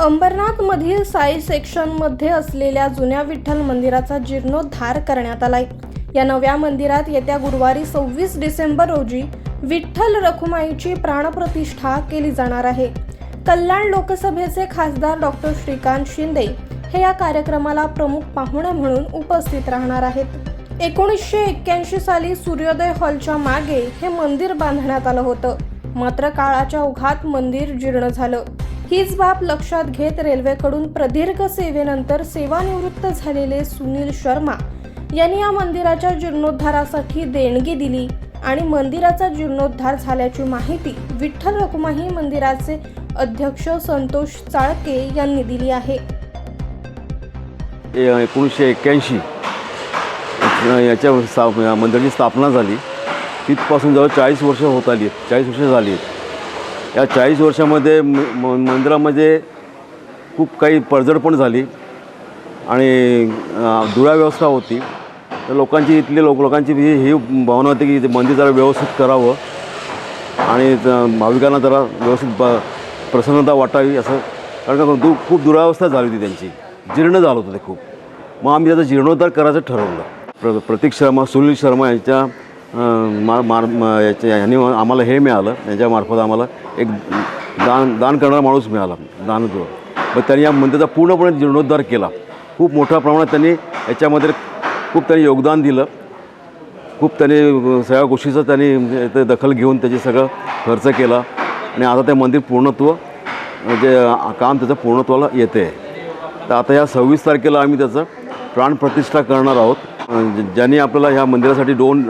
अंबरनाथमधील साई सेक्शनमध्ये असलेल्या जुन्या विठ्ठल मंदिराचा जीर्णोद्धार करण्यात आलाय. या नव्या मंदिरात येत्या गुरुवारी सव्वीस डिसेंबर रोजी विठ्ठल रखुमाईची प्राणप्रतिष्ठा केली जाणार आहे. कल्याण लोकसभेचे खासदार डॉक्टर श्रीकांत शिंदे हे या कार्यक्रमाला प्रमुख पाहुणे म्हणून उपस्थित राहणार आहेत. एकोणीसशे एक्क्याऐंशी साली सूर्योदय हॉलच्या मागे हे मंदिर बांधण्यात आलं होतं. मात्र काळाच्या ओघात मंदिर जीर्ण झालं. हीच बाब लक्षात घेत रेल्वेकडून प्रदीर्घ सेवेनंतर सेवानिवृत्त झालेले सुनील शर्मा यांनी या मंदिराच्या जीर्णोद्धारासाठी देणगी दिली आणि मंदिराचा जीर्णोद्धार झाल्याची माहिती विठ्ठल रखुमाई मंदिराचे अध्यक्ष संतोष चाळके यांनी दिली आहे. एकोणीसशे एक्क्याऐंशी याच्या स्था मंदिराची स्थापना झाली. तिथपासून जवळ चाळीस वर्ष होत आली चाळीस वर्ष झाली आहेत. या चाळीस वर्षामध्ये म म- मंदिरामध्ये खूप काही पडझड पण झाली आणि अं, दुराव्यवस्था होती. तर लोकांची इथली लोक लोकांची ही ही भावना होती की ते मंदिर जरा व्यवस्थित करावं आणि भाविकांना जरा व्यवस्थित ब प्रसन्नता वाटावी असं. कारण का दु खूप दुरावस्था झाली होती त्यांची. जीर्ण झालं होतं ते खूप. मग आम्ही त्याचा जीर्णोद्धार करायचं ठरवलं. प्र प्रतीक शर्मा सुनील शर्मा यांच्या मार मार याच्या ह्यांनी आम्हाला हे मिळालं यांच्यामार्फत आम्हाला एक दान दान करणारा माणूस मिळाला दानद्र. मग त्यांनी या मंदिराचा पूर्णपणे जीर्णोद्धार केला. खूप मोठ्या प्रमाणात त्यांनी याच्यामध्ये खूप त्यांनी योगदान दिलं. खूप त्यांनी सगळ्या गोष्टीचं त्यांनी म्हणजे ते दखल घेऊन त्याची सगळं खर्च केला. आणि आता ते मंदिर पूर्णत्व म्हणजे काम त्याचं पूर्णत्वाला येते तर आता या सव्वीस तारखेला आम्ही त्याचं प्राणप्रतिष्ठा करणार आहोत. ज्यांनी आपल्याला ह्या मंदिरासाठी डोन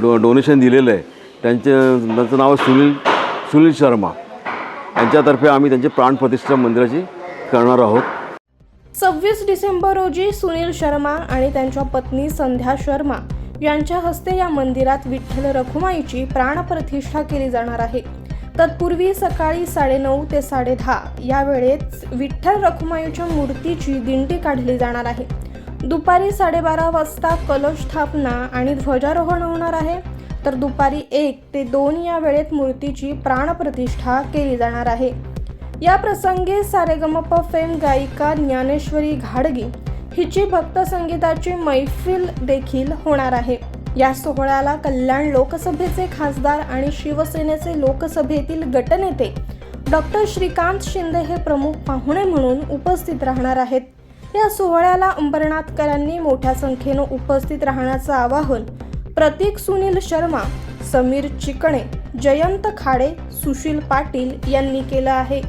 डो डोनेशन दिलेलं आहे त्यांचे त्यांचं नाव सुनील सुनील शर्मा. यांच्यातर्फे आम्ही त्यांची प्राणप्रतिष्ठा मंदिराची करणार आहोत. सव्वीस डिसेंबर रोजी सुनील शर्मा आणि त्यांच्या पत्नी संध्या शर्मा यांच्या हस्ते या मंदिरात विठ्ठल रखुमाईची प्राणप्रतिष्ठा केली जाणार आहे. तत्पूर्वी सकाळी साडेनऊ ते साडेदहा या वेळेत विठ्ठल रखुमाईच्या मूर्तीची दिंडी काढली जाणार आहे. दुपारी साडेबारा वाजता कलश स्थापना आणि ध्वजारोहण होणार आहे. तर दुपारी एक ते दोन या वेळेत मूर्तीची प्राणप्रतिष्ठा केली जाणार आहे. या प्रसंगी सारेगमप फेम गायिका ज्ञानेश्वरी घाडगी हिची भक्त संगीताची मैफिल देखील होणार आहे. या सोहळ्याला कल्याण लोकसभेचे खासदार आणि शिवसेनेचे लोकसभेतील गटनेते डॉक्टर श्रीकांत शिंदे हे प्रमुख पाहुणे म्हणून उपस्थित राहणार आहेत. या सोहळ्याला अंबरनाथकरांनी मोठ्या संख्येनं उपस्थित राहण्याचं आवाहन प्रतीक सुनील शर्मा समीर चिकणे जयंत खाडे सुशील पाटील यांनी केलं आहे.